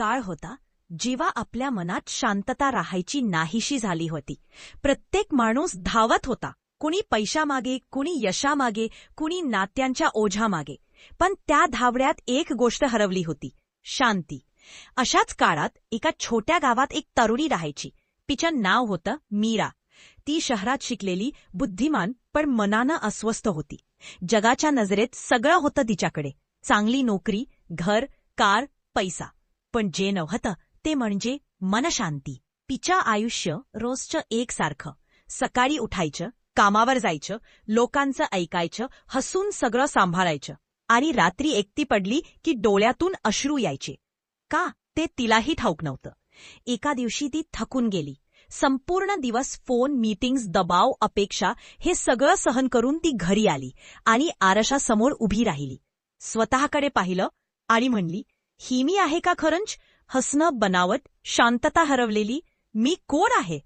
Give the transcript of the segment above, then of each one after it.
काळ होता जेव्हा आपल्या मनात शांतता राहायची नाहीशी झाली होती. प्रत्येक माणूस धावत होता. कुणी पैशामागे कुणी यशामागे कुणी नात्यांच्या ओझ्यामागे. पण त्या धावड्यात एक गोष्ट हरवली होती. शांती. अशाच काळात एका छोट्या गावात एक तरुणी राहायची. तिचं नाव होतं मीरा. ती शहरात शिकलेली बुद्धिमान पण मनानं अस्वस्थ होती. जगाच्या नजरेत सगळं होतं तिच्याकडे. चांगली नोकरी घर कार पैसा. पण जे नव्हतं ते म्हणजे मनशांती. तिच्या आयुष्य रोजचं एकसारखं. सकाळी उठायचं कामावर जायचं लोकांचं ऐकायचं हसून सगळं सांभाळायचं. आणि रात्री एकटी पडली की डोळ्यातून अश्रू यायचे. का? ते तिलाही ठाऊक नव्हतं. एका दिवशी ती थकून गेली. संपूर्ण दिवस फोन मीटिंग्स दबाव अपेक्षा हे सगळं सहन करून ती घरी आली आणि आरशासमोर उभी राहिली. स्वतःकडे पाहिलं आणि म्हणली ही मी आहे का खरंच? हसणं बनावट शांतता हरवलेली मी कोण आहे?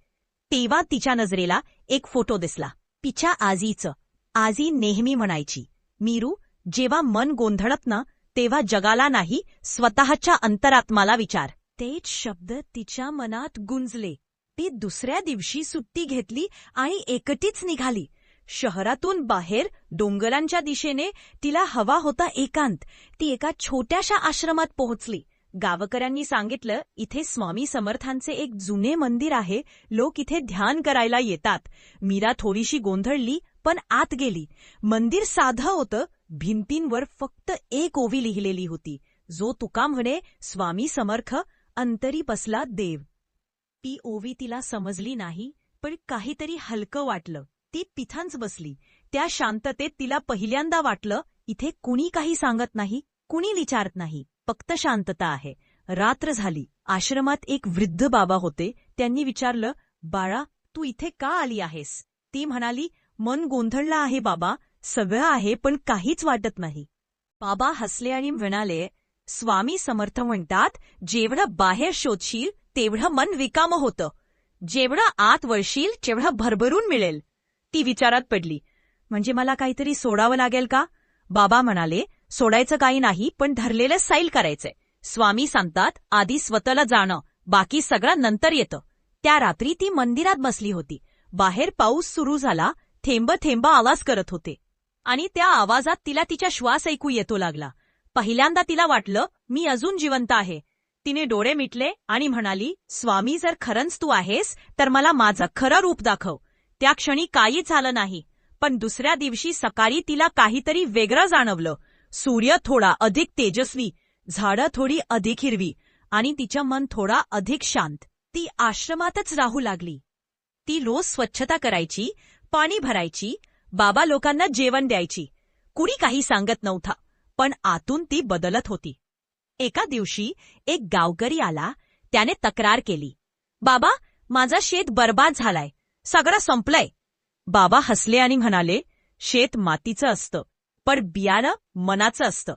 तेव्हा तिच्या नजरेला एक फोटो दिसला. तिच्या आजीचं. आजी नेहमी म्हणायची मीरू जेव्हा मन गोंधळत ना तेव्हा जगाला नाही स्वतःच्या अंतरात्माला विचार. तेच शब्द तिच्या मनात गुंजले. ती दुसऱ्या दिवशी सुट्टी घेतली आणि एकटीच निघाली. शहरातून बाहेर डोंगरांच्या दिशेने तिला हवा होता एकांत. ती एका छोट्याशा आश्रमात पोहोचली. गावकऱ्यांनी सांगितलं इथे स्वामी समर्थांचे एक जुने मंदिर आहे. लोक इथे ध्यान करायला येतात. मीरा थोडीशी गोंधळली पण आत गेली. मंदिर साधं होतं भिंतींवर फक्त एक ओवी लिहिलेली होती. जो तुका म्हणे स्वामी समर्थ अंतरी बसला देव. ती ओवी तिला समजली नाही पण काहीतरी हलकं वाटलं. ती पिथांच बसली. त्या शांततेत तिला पहिल्यांदा वाटलं इथे कुणी काही सांगत नाही कुणी विचारत नाही. फक्त शांतता आहे. रात्र झाली. आश्रमात एक वृद्ध बाबा होते. त्यांनी विचारलं बाळा तू इथे का आली आहेस? ती म्हणाली मन गोंधळलं आहे बाबा. सगळं आहे पण काहीच वाटत नाही. बाबा हसले आणि म्हणाले स्वामी समर्थ म्हणतात जेवढं बाहेर शोधशील तेवढं मन विकामं होतं. जेवढं आत वळशील तेवढं भरभरून मिळेल. ती विचारात पडली. म्हणजे मला काहीतरी सोडावं लागेल का? बाबा म्हणाले सोडायचं काही नाही पण धरलेलं सैल करायचंय. स्वामी सांगतात आधी स्वतःला जाणं बाकी सगळं नंतर येतं. त्या रात्री ती मंदिरात बसली होती. बाहेर पाऊस सुरू झाला थेंब थेंब आवाज करत होते. आणि त्या आवाजात तिला तिच्या श्वास ऐकू येतो लागला. पहिल्यांदा तिला वाटलं मी अजून जिवंत आहे. तिने डोळे मिटले आणि म्हणाली स्वामी जर खरंच तू आहेस तर मला माझं खरं रूप दाखव. त्या क्षणी काहीच झालं नाही पण दुसऱ्या दिवशी सकाळी तिला काहीतरी वेगळं जाणवलं. सूर्य थोडा अधिक तेजस्वी झाडं थोडी अधिक हिरवी आणि तिचं मन थोडा अधिक शांत. ती आश्रमातच राहू लागली. ती रोज स्वच्छता करायची पाणी भरायची बाबा लोकांना जेवण द्यायची. कुणी काही सांगत नव्हता पण आतून ती बदलत होती. एका दिवशी एक गावकरी आला त्याने तक्रार केली. बाबा माझा शेत बर्बाद झालाय. सगळं संपलंय. बाबा हसले आणि म्हणाले शेत मातीचं असतं पण बियाणं मनाचं असतं.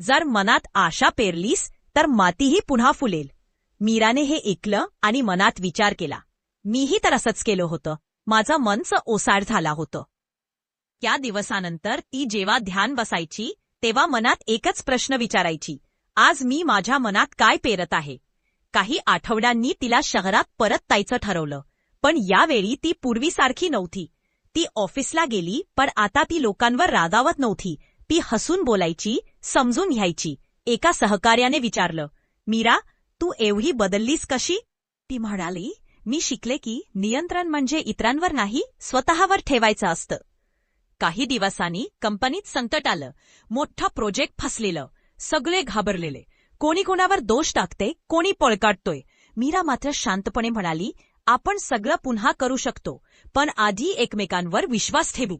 जर मनात आशा पेरलीस तर मातीही पुन्हा फुलेल. मीराने हे ऐकलं आणि मनात विचार केला. मीही तर असंच केलं होतं. माझं मनचं ओसाड झाला होतं. त्या दिवसानंतर ती जेव्हा ध्यान बसायची तेव्हा मनात एकच प्रश्न विचारायची आज मी माझ्या मनात काय पेरत आहे? काही आठवड्यांनी तिला शहरात परततायचं ठरवलं. पण यावेळी ती पूर्वीसारखी नव्हती. ती ऑफिसला गेली पण आता ती लोकांवर रागावत नव्हती. ती हसून बोलायची समजून घ्यायची. एका सहकार्याने विचारलं मीरा तू एवढी बदललीस कशी? ती म्हणाली मी शिकले की नियंत्रण म्हणजे इतरांवर नाही स्वतःवर ठेवायचं असतं. काही दिवसांनी कंपनीत संकट आलं. मोठं प्रोजेक्ट फसलेलं. सगळे घाबरलेले. कोणी कोणावर दोष टाकते कोणी पळ काढतोय मीरा मात्र शांतपणे म्हणाली आपण सगळं पुन्हा करू शकतो पण आधी एकमेकांवर विश्वास ठेवू.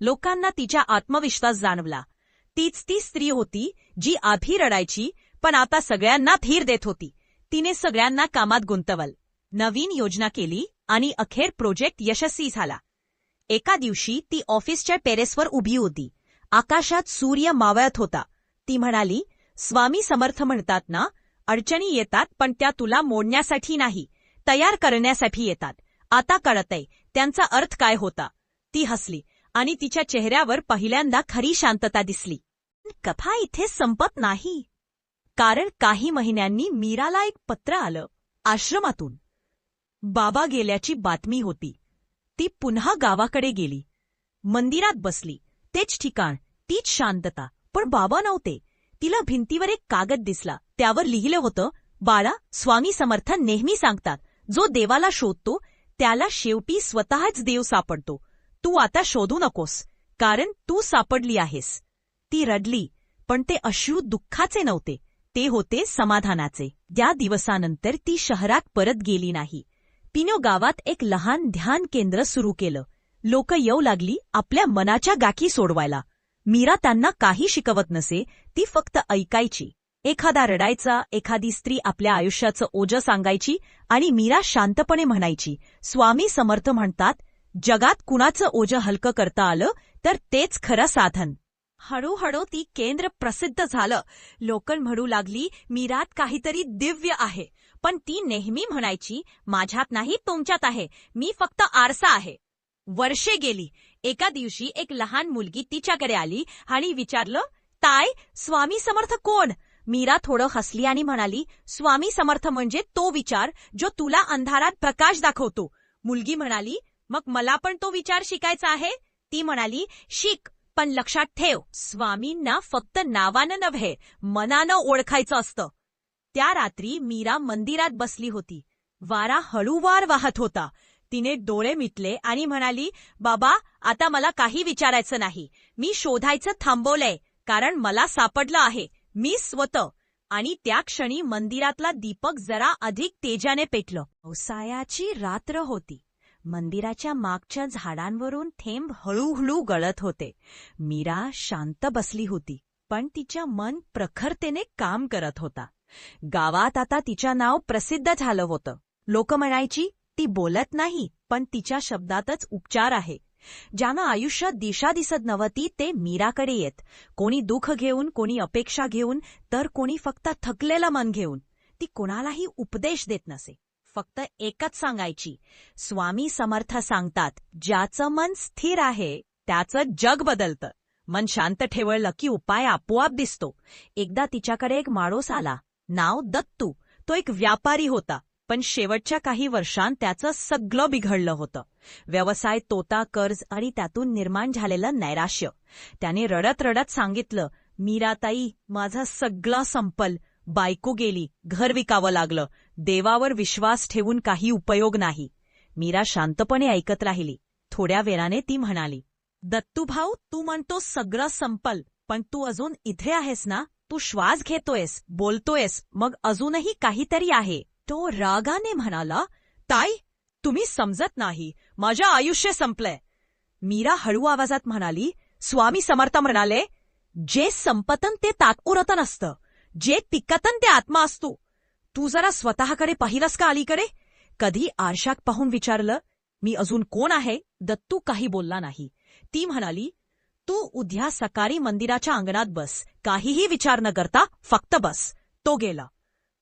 लोकांना तिच्या आत्मविश्वास जाणवला. तीच ती स्त्री होती जी आधी रडायची पण आता सगळ्यांना धीर देत होती. तिने सगळ्यांना कामात गुंतवल. नवीन योजना केली आणि अखेर प्रोजेक्ट यशस्वी झाला. एका दिवशी ती ऑफिसच्या टेरेसवर उभी होती. आकाशात सूर्य मावळत होता. ती म्हणाली स्वामी समर्थ म्हणतात ना अडचणी येतात पण त्या तुला मोडण्यासाठी नाही. तयार करण्यासाठी येतात. आता कळतय त्यांचा अर्थ काय होता. ती हसली आणि तिच्या चेहऱ्यावर पहिल्यांदा खरी शांतता दिसली. कथा इथे संपत नाही. कारण काही महिन्यांनी मीराला एक पत्र आलं आश्रमातून. बाबा गेल्याची बातमी होती. ती पुन्हा गावाकडे गेली. मंदिरात बसली. तेच ठिकाण तीच शांतता. पण बाबा नव्हते. तिला भिंतीवर एक कागद दिसला. त्यावर लिहिलं होतं बाळा स्वामी समर्थन नेहमी सांगतात जो देवाला शोधतो त्याला शेवटी स्वतःच देव सापडतो. तू आता शोधू नकोस कारण तू सापडली आहेस. ती रडली पण ते अश्रू दुःखाचे नव्हते ते होते समाधानाचे. त्या दिवसानंतर ती शहरात परत गेली नाही. तिनं गावात एक लहान ध्यान केंद्र सुरू केलं. लोक येऊ लागली आपल्या मनाच्या गाठी सोडवायला. मीरा त्यांना काही शिकवत नसे ती फक्त ऐकायची. एखादा रडायचा एखादी स्त्री आपल्या आयुष्याचं ओझं सांगायची आणि मीरा शांतपणे म्हणायची स्वामी समर्थ म्हणतात जगात कुणाचं ओझं हलकं करता आलं तर तेच खरं साधन. हळूहळू ती केंद्र प्रसिद्ध झालं. लोकल म्हणू लागली मीरात काहीतरी दिव्य आहे. पण ती नेहमी म्हणायची माझ्यात नाही तुमच्यात आहे. मी फक्त आरसा आहे. वर्षे गेली. एका दिवशी एक लहान मुलगी तिच्याकडे आली आणि विचारलं ताय स्वामी समर्थ कोण? मीरा थोडं हसली आणि म्हणाली स्वामी समर्थ म्हणजे तो विचार जो तुला अंधारात प्रकाश दाखवतो. मुलगी म्हणाली मग मला पण तो विचार शिकायचा आहे? ती म्हणाली शिक पण लक्षात ठेव स्वामींना फक्त नावानं नव्हे मनानं ओळखायचं असतं. त्या रात्री मीरा मंदिरात बसली होती. वारा हळूवार वाहत होता. तिने डोळे मिटले आणि म्हणाली बाबा आता मला काही विचारायचं नाही. मी शोधायचं थांबवलंय कारण मला सापडलं आहे. मी स्वतः. आणि त्या क्षणी मंदिरातला दीपक जरा अधिक तेजाने पेटलं. पावसाळ्याची रात्र होती. मंदिराच्या मागच्या झाडांवरून थेंब हळूहळू गळत होते. मीरा शांत बसली होती पण तिच्या मन प्रखरतेने काम करत होता. गावात आता तिचं नाव प्रसिद्ध झालं होतं. लोक म्हणायची ती बोलत नाही पण तिच्या शब्दातच उपचार आहे. ज्यानं आयुष्यात दिशा दिसत नव्हती ते मीराकडे येत. कोणी दुःख घेऊन कोणी अपेक्षा घेऊन तर कोणी फक्त थकलेलं मन घेऊन. ती कोणालाही उपदेश देत नसे. फक्त एकच सांगायची. स्वामी समर्थ सांगतात ज्याचं मन स्थिर आहे त्याचं जग बदलतं. मन शांत ठेवलं की उपाय आपोआप दिसतो. एकदा तिच्याकडे एक माणूस आला. नाव दत्तू. तो एक व्यापारी होता. पण शेवटच्या काही वर्षांत त्याचं सगळं बिघडलं होतं. व्यवसाय तोता कर्ज आणि त्यातून निर्माण झालेलं नैराश्य. त्याने रडत रडत सांगितलं मीराताई माझा सगळा संपल. बायको गेली घर विकावं लागलं. देवावर विश्वास ठेवून काही उपयोग नाही. मीरा शांतपणे ऐकत राहिली. थोड्या वेळाने ती म्हणाली दत्तूभाऊ तू म्हणतो सगळं संपल पण तू अजून इथे आहेस ना? तू श्वास घेतोयस बोलतोयस मग अजूनही काहीतरी आहे. तो रागाने म्हणाला ताई तुम्ही समजत नाही. माझं आयुष्य संपलंय. मीरा हळू आवाजात म्हणाली स्वामी समर्थ म्हणाले जे संपतन ते तात्पुरतन नसतं. जे टिकतन ते आत्मा असतो. तू जरा स्वतःकडे पाहिलंस का अलीकडे? कधी आरशाक पाहून विचारलं मी अजून कोण आहे? दत्तू काही बोलला नाही. ती म्हणाली तू उद्या सकाळी मंदिराच्या अंगणात बस. काहीही विचार न करता फक्त बस. तो गेला.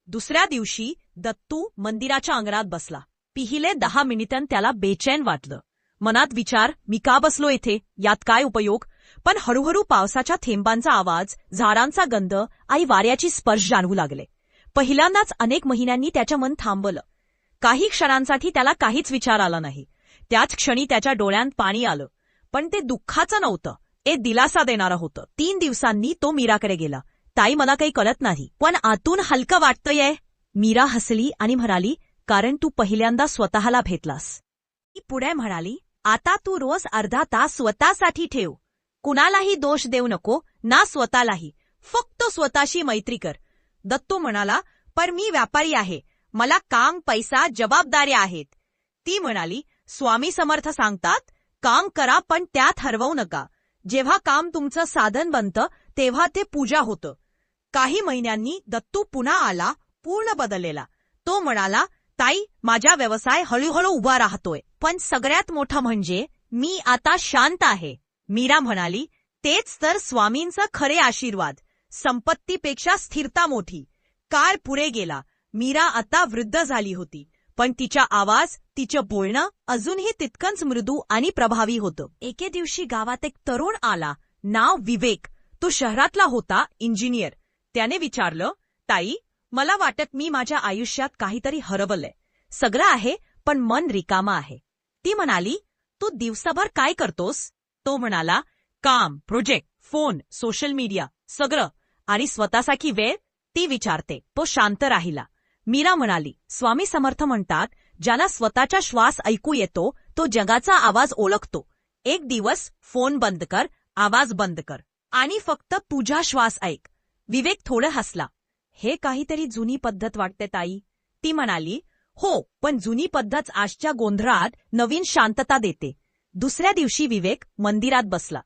दुसऱ्या दिवशी दत्तू मंदिराच्या अंगणात बसला. पिहिले दहा मिनिटांत त्याला बेचैन वाटलं. मनात विचार मी का बसलो इथे? यात काय उपयोग? पण हळूहळू पावसाच्या थेंबांचा आवाज झाडांचा गंध आई वाऱ्याची स्पर्श जाणवू लागले. पहिल्यांदाच अनेक महिन्यांनी त्याच्या मन थांबवलं. काही क्षणांसाठी त्याला काहीच विचार आला नाही. त्याच क्षणी त्याच्या डोळ्यांत पाणी आलं. पण ते दुःखाचं नव्हतं. ए दिलासा देणारं होतं. तीन दिवसांनी तो मीराकडे गेला. ताई मला काही कळत नाही. पण आतून हलकं वाटतंय. मीरा हसली आणि म्हणाली कारण तू पहिल्यांदा स्वतःला भेटलास. ती पुढे म्हणाली आता तू रोज अर्धा तास स्वतःसाठी ठेव. कुणालाही दोष देऊ नको ना स्वतःलाही. फक्त स्वतःशी मैत्री कर. दत्तू म्हणाला पर मी व्यापारी आहे. मला काम पैसा जबाबदाऱ्या आहेत. ती म्हणाली स्वामी समर्थ सांगतात काम करा पण त्यात हरवू नका. जेव्हा काम तुमचं साधन बनतं तेव्हा ते पूजा होतं. काही महिन्यांनी दत्तू पुन्हा आला पूर्ण बदललेला. तो म्हणाला ताई माझा व्यवसाय हळूहळू उभा राहतोय. पण सगळ्यात मोठं म्हणजे मी आता शांत आहे. मीरा म्हणाली तेच तर स्वामींचं खरे आशीर्वाद. संपत्तीपेक्षा स्थिरता मोठी. काळ पुढे गेला. मीरा आता वृद्ध झाली होती. पण तिचा आवाज तिचं बोलणं अजूनही तितकंच मृदू आणि प्रभावी होतं. एके दिवशी गावात एक तरुण आला. नाव विवेक. तो शहरातला होता इंजिनियर. त्याने विचारलं ताई मला वाटत मी माझ्या आयुष्यात काहीतरी हरवलंय. सगळं आहे पण मन रिकामा आहे. ती म्हणाली तू दिवसाभर काय करतोस? तो म्हणाला काम प्रोजेक्ट फोन सोशल मीडिया सगळं. आणि स्वतःसाठी वेळ? ती विचारते. तो शांत राहिला. मीरा म्हणाली स्वामी समर्थ म्हणतात ज्याला स्वतःचा श्वास ऐकू येतो तो जगाचा आवाज ओळखतो. एक दिवस फोन बंद कर आवाज बंद कर. आणि फक्त तुझा श्वास ऐक. विवेक थोडं हसला. हे काहीतरी जुनी पद्धत वाटते ताई. ती म्हणाली हो पण जुनी पद्धत आजच्या गोंधळात नवीन शांतता देते. दुसऱ्या दिवशी विवेक मंदिरात बसला.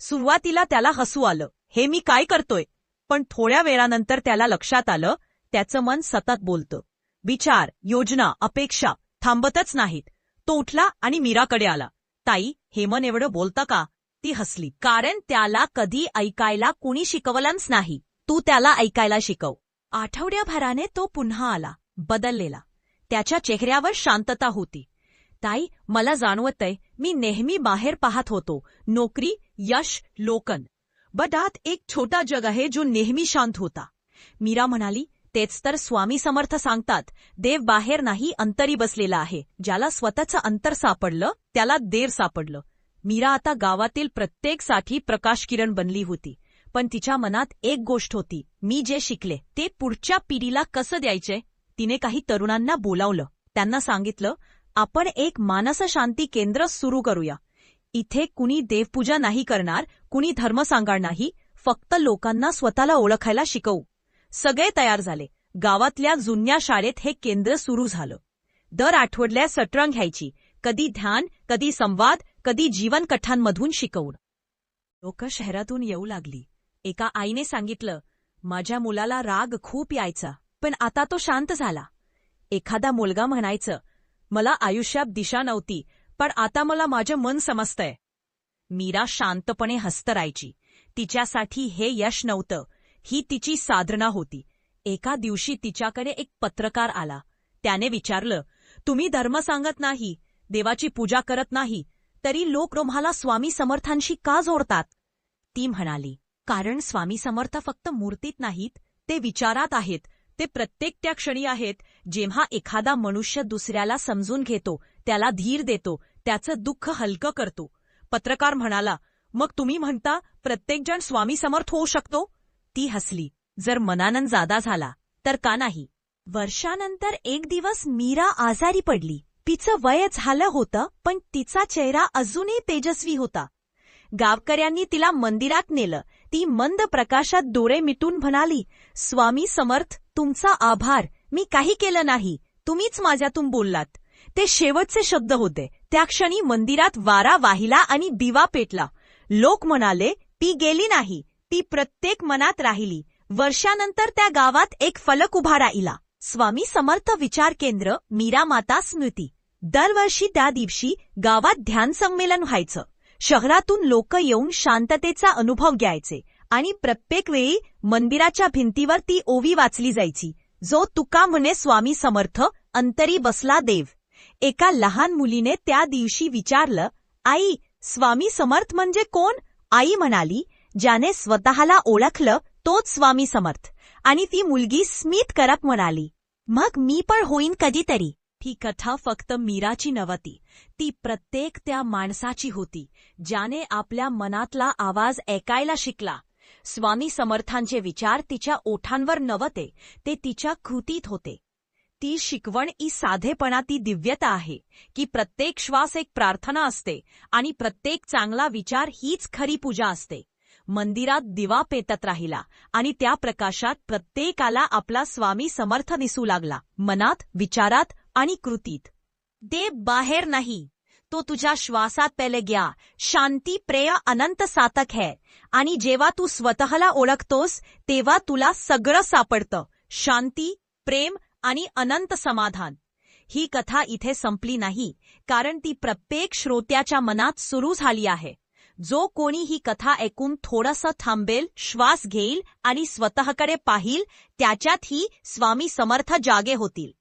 सुरुवातीला त्याला हसू आलं. हे मी काय करतोय? पण थोड्या वेळानंतर त्याला लक्षात आलं त्याचं मन सतत बोलतं. विचार योजना अपेक्षा थांबतच नाहीत. तो उठला आणि मीराकडे आला. ताई हेमन एवढं बोलतं का? ती हसली. कारण त्याला कधी ऐकायला कुणी शिकवलंच नाही. तू त्याला ऐकायला शिकव. आठवड्याभराने तो पुन्हा आला बदललेला. त्याच्या चेहऱ्यावर शांतता होती. ताई मला जाणवतंय मी नेहमी बाहेर पाहत होतो. नोकरी यश लोकन. बट आत एक छोटा जग आहे जो नेहमी शांत होता. मीरा म्हणाली तेच तर स्वामी समर्थ सांगतात देव बाहेर नाही अंतरी बसलेला आहे. ज्याला स्वतःचं अंतर सापडलं त्याला देर सापडलं. मीरा आता गावातील प्रत्येकसाठी प्रकाश किरण बनली होती. पण तिच्या मनात एक गोष्ट होती. मी जे शिकले ते पुढच्या पिढीला कसं द्यायचे? तिने काही तरुणांना बोलावलं. त्यांना सांगितलं आपण एक मानसशांती केंद्र सुरू करूया. इथे कुणी देवपूजा नाही करणार कुणी धर्म सांगणार नाही फक्त लोकांना स्वतःला ओळखायला शिकवू. सगळे तयार झाले. गावातल्या जुन्या शाळेत हे केंद्र सुरू झालं. दर आठवड्याला सटरंग घ्यायची. कधी ध्यान कधी संवाद कधी जीवनकथांमधून शिकवून. लोक शहरातून येऊ लागली. एका आईने सांगितलं माझ्या मुलाला राग खूप यायचा पण आता तो शांत झाला. एखादा मुलगा म्हणायचं मला आयुष्यात दिशा नव्हती पण आता मला माझं मन समजतंय. मीरा शांतपणे हस्तरायची. तिच्यासाठी हे यश नव्हतं. ही तिची साधना होती. एका दिवशी तिच्याकडे एक पत्रकार आला. त्याने विचारलं तुम्ही धर्म सांगत नाही देवाची पूजा करत नाही तरी लोक तुम्हाला स्वामी समर्थांशी का जोडतात? ती म्हणाली कारण स्वामी समर्थ फक्त मूर्तीत नाहीत ते विचारात आहेत. ते प्रत्येक त्या क्षणी आहेत जेव्हा एखादा मनुष्य दुसऱ्याला समजून घेतो त्याला धीर देतो त्याचं दुःख हलकं करतो. पत्रकार म्हणाला मग तुम्ही म्हणता प्रत्येकजण स्वामी समर्थ होऊ शकतो? ती हसली. जर मनानंद जादा झाला तर का नाही? वर्षानंतर एक दिवस मीरा आजारी पडली. तिचं वय झालं होतं पण तिचा चेहरा अजूनही तेजस्वी होता. गावकऱ्यांनी तिला मंदिरात नेलं. ती मंद प्रकाशात डोळे मिटून म्हणाली स्वामी समर्थ तुमचा आभार. मी काही केलं नाही. तुम्हीच माझ्यातून बोललात. ते शेवटचे शब्द होते. त्या क्षणी मंदिरात वारा वाहिला आणि दिवा पेटला. लोक म्हणाले ती गेली नाही. ती प्रत्येक मनात राहिली. वर्षानंतर त्या गावात एक फलक उभा राहिला. स्वामी समर्थ विचार केंद्र मीरा माता स्मृती. दरवर्षी त्या दिवशी गावात ध्यान संमेलन व्हायचं. शहरातून लोक येऊन शांततेचा अनुभव घ्यायचे आणि प्रत्येक वेळी मंदिराच्या भिंतीवर ती ओवी वाचली जायची. जो तुका म्हणे स्वामी समर्थ अंतरी बसला देव. एका लहान मुलीने त्या दिवशी विचारलं आई स्वामी समर्थ म्हणजे कोण? आई म्हणाली ज्याने स्वतःला ओळखलं तोच स्वामी समर्थ. आणि ती मुलगी स्मित करत म्हणाली मग मी पण होईन कधीतरी. ही कथा फक्त मीराची नव्हती. ती प्रत्येक त्या माणसाची होती ज्याने आपल्या मनातला आवाज ऐकायला शिकला. स्वामी समर्थांचे विचार तिच्या ओठांवर नव्हते ते तिच्या कृतीत होते. ती शिकवण ही साधेपणा ती दिव्यता आहे की प्रत्येक श्वास एक प्रार्थना असते आणि प्रत्येक चांगला विचार हीच खरी पूजा असते. मंदिरात दिवा पेटत राहिला आणि त्या प्रकाशात प्रत्येकाला आपला स्वामी समर्थ दिसू लागला. मनात विचारात आणि कृतीत. देव बाहेर नाही. तो तुझ्या श्वासात पहिले घ्या शांती प्रेय अनंत सातक है. आणि जेव्हा तू स्वतःला ओळखतोस तेव्हा तुला सगळं सापडतं. शांती प्रेम आणि अनंत समाधान. ही कथा इथे संपली नाही कारण ती प्रत्येक श्रोत्याच्या मनात सुरू झाली आहे. जो कोणी ही कथा ऐकून थोडंसं थांबेल श्वास घेईल आणि स्वतःकडे पाहिल त्याच्यातही स्वामी समर्थ जागे होतील.